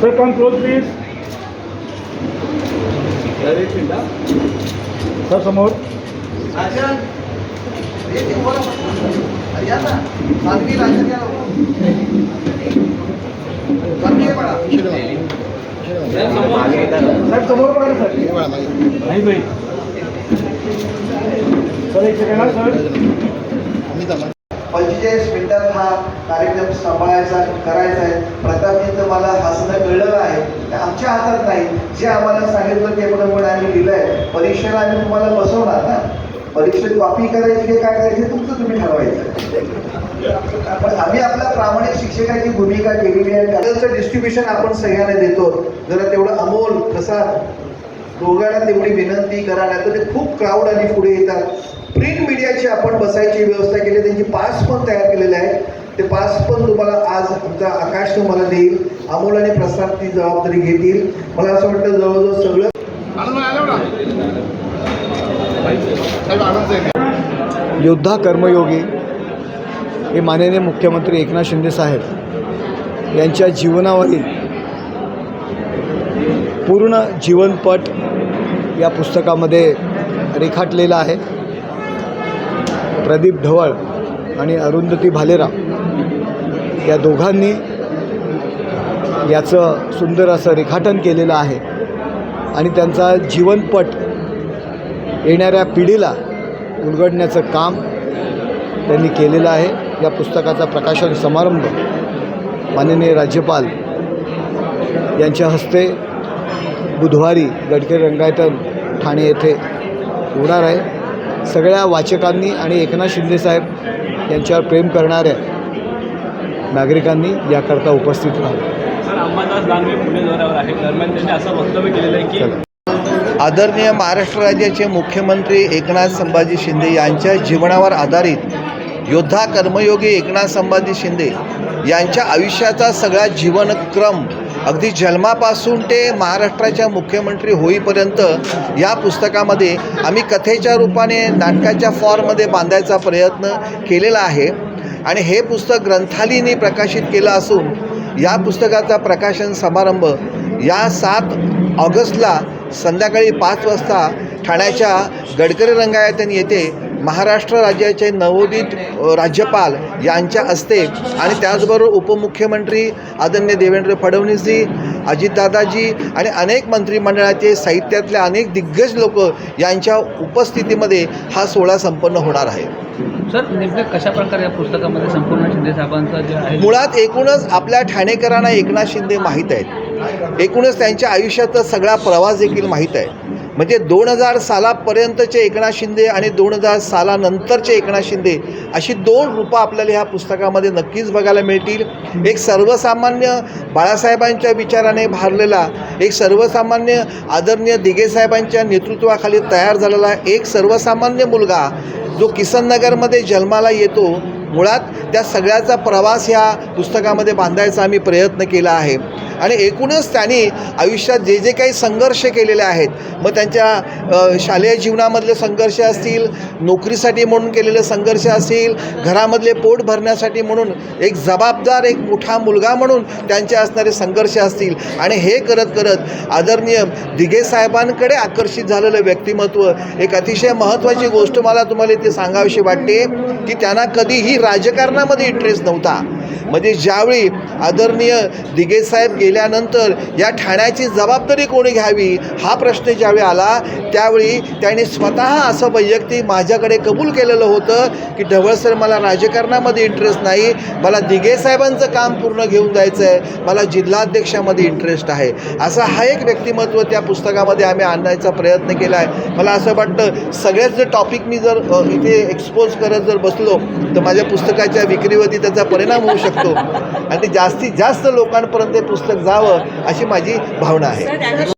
Sir, come close please. Sir, समोर साहेब समोर बघा ना सर नाही पंचेचाळीस मिनिटात हा कार्यक्रम सांभाळायचा करायचा आहे. प्रतापजींचं मला हसणं कळलं आहे. आमच्या हातात नाही. जे आम्हाला सांगितलं ते पण आम्ही लिहिलंय परीक्षेला आम्ही तुम्हाला बसवणार ना? परीक्षेत कॉपी करायची की काय करायची हे तुमचं तुम्ही ठरवायचं. पण आम्ही आपल्या प्रामाणिक शिक्षकाची भूमिका केलेली आहे. त्याचं डिस्ट्रीब्युशन आपण सगळ्यांना देतो. जरा तेवढं अमोल कसा दोघांना तेवढी विनंती करा नाही तर ते खूप क्राऊड आणि पुढे येतात. प्रिंट मीडियाची आपण बसायची व्यवस्था केली त्यांची पास पण तयार केलेले आहेत ते पास पण तुम्हाला आज आमचा आकाश तुम्हाला देईल. अमोल आणि प्रसाद ती जबाबदारी घेतील. मला असं वाटतं जवळजवळ सगळं योद्धा कर्मयोगी हे माननीय मुख्यमंत्री एकनाथ शिंदे साहेब यांच्या जीवनावरील पूर्ण जीवनपट या पुस्तकामध्ये रेखाटलेला आहे. प्रदीप ढवळ आणि अरुंधती भालेराव या दोघांनी याचं सुंदर असं रेखाटन केलेलं आहे. आणि त्यांचा जीवनपट येणाऱ्या पिढीला उलगडण्याचं काम त्यांनी केलेलं आहे. या पुस्तकाचा प्रकाशन समारंभ माननीय राज्यपाल यांच्या हस्ते बुधवारी गडकरी रंगायतन ठाणे येथे होणार आहे. सगळ्या वाचकांनी आणि एकनाथ शिंदेसाहेब यांच्यावर प्रेम करणाऱ्या नागरिकांनी याकरता उपस्थित राहावं. सर अंबादास दानवे पुणे दौऱ्यावर आहे दरम्यान त्यांनी असं वक्तव्य केलेलं आहे की आदरणीय महाराष्ट्र राज्याचे मुख्यमंत्री एकनाथ संभाजी शिंदे यांच्या जीवनावर आधारित योद्धा कर्मयोगी एकनाथ संभाजी शिंदे यांच्या आयुष्याचा सगळा जीवनक्रम अगदी जन्मापासून ते महाराष्ट्राच्या मुख्यमंत्री होईपर्यंत या पुस्तकामध्ये आम्ही कथेच्या रूपाने नाटकाच्या फॉर्ममध्ये बांधायचा प्रयत्न केलेला आहे. आणि हे पुस्तक ग्रंथालीने प्रकाशित केलं असून या पुस्तकाचा प्रकाशन समारंभ या सात ऑगस्टला संध्याकाळी पाच वाजता ठाण्याच्या गडकरी रंगायतन येथे महाराष्ट्र राज्याचे नवोदित राज्यपाल यांच्या हस्ते आणि त्याचबरोबर उपमुख्यमंत्री आदरणीय देवेंद्र फडणवीसजी अजितदादाजी आणि अनेक मंत्रिमंडळाचे साहित्यातले अनेक दिग्गज लोक यांच्या उपस्थितीमध्ये हा सोहळा संपन्न होणार आहे. सर नेमकं कशा प्रकारे या पुस्तकामध्ये संपूर्ण शिंदे साहेबांचं जे आहे? मुळात एकूणच आपल्या ठाणेकरांना एकनाथ शिंदे माहीत आहेत. एकूणच त्यांच्या आयुष्याचा सगळा प्रवास देखील माहीत आहे. म्हणजे दोन हजार सालापर्यंतचे एकनाथ शिंदे आणि दोन हजार सालानंतरचे एकनाथ शिंदे अशी दोन रूपं आपल्याला ह्या पुस्तकामध्ये नक्कीच बघायला मिळतील. एक सर्वसामान्य बाळासाहेबांच्या विचाराने भारलेला एक सर्वसामान्य आदरणीय दिघेसाहेबांच्या नेतृत्वाखाली तयार झालेला एक सर्वसामान्य मुलगा जो किसननगरमध्ये जन्माला येतो मुळात त्या सगळ्याचा प्रवास ह्या पुस्तकामध्ये बांधायचा आम्ही प्रयत्न केला आहे. आणि एकूणच त्यांनी आयुष्यात जे जे काही संघर्ष केलेले आहेत मग त्यांच्या शालेय जीवनामधले संघर्ष असतील नोकरीसाठी म्हणून केलेले संघर्ष असतील घरामधले पोट भरण्यासाठी म्हणून एक जबाबदार एक मोठा मुलगा म्हणून त्यांचे असणारे संघर्ष असतील. आणि हे करत करत आदरणीय दिघे साहेबांकडे आकर्षित झालेलं व्यक्तिमत्व एक अतिशय महत्त्वाची गोष्ट मला तुम्हाला इथे सांगावीशी वाटते की त्यांना कधीही राजकारणामध्ये इंटरेस्ट नव्हता. म्हणजे ज्यावेळी आदरणीय दिगेसाहेब गेल्यानंतर या ठाण्याची जबाबदारी कोणी घ्यावी हा प्रश्न ज्यावेळी आला त्यावेळी त्याने स्वतः असं वैयक्तिक माझ्याकडे कबूल केलेलं होतं की ढवळसर मला राजकारणामध्ये इंटरेस्ट नाही मला दिगेसाहेबांचं काम पूर्ण घेऊन जायचं आहे मला जिल्हाध्यक्षामध्ये इंटरेस्ट आहे. असा हा एक व्यक्तिमत्व त्या पुस्तकामध्ये आम्ही आणण्याचा प्रयत्न केला आहे मला असं वाटतं सगळ्याच जर टॉपिक मी जर इथे एक्सपोज करत जर बसलो तर माझ्या पुस्तकाच्या विक्रीवरती त्याचा परिणाम होऊ शकतो. आणि ते जास्तीत जास्त लोकांपर्यंत ते पुस्तक जावं अशी माझी भावना आहे.